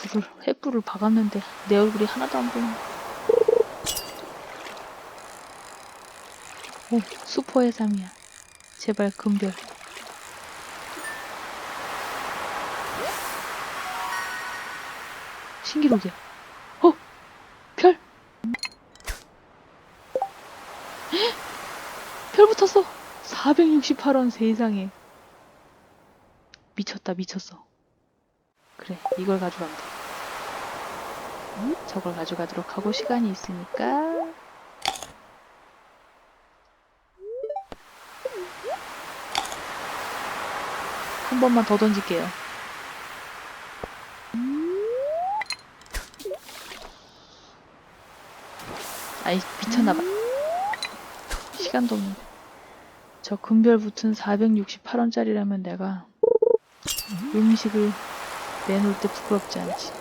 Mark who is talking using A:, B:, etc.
A: 불을 횃불을 박았는데 내 얼굴이 하나도 안 보이네. 오, 슈퍼 해삼이야. 제발 금별. 신기록이야. 어? 별? 헉! 별 붙었어. 468원 세상에. 미쳤다 미쳤어. 그래 이걸 돼. 저걸 가져가도록 하고 시간이 있으니까 한 번만 더 던질게요. 아이 미쳤나봐. 시간도 없는데. 저 금별 붙은 468원짜리라면 내가 음식을 내놓을 때 부끄럽지 않지.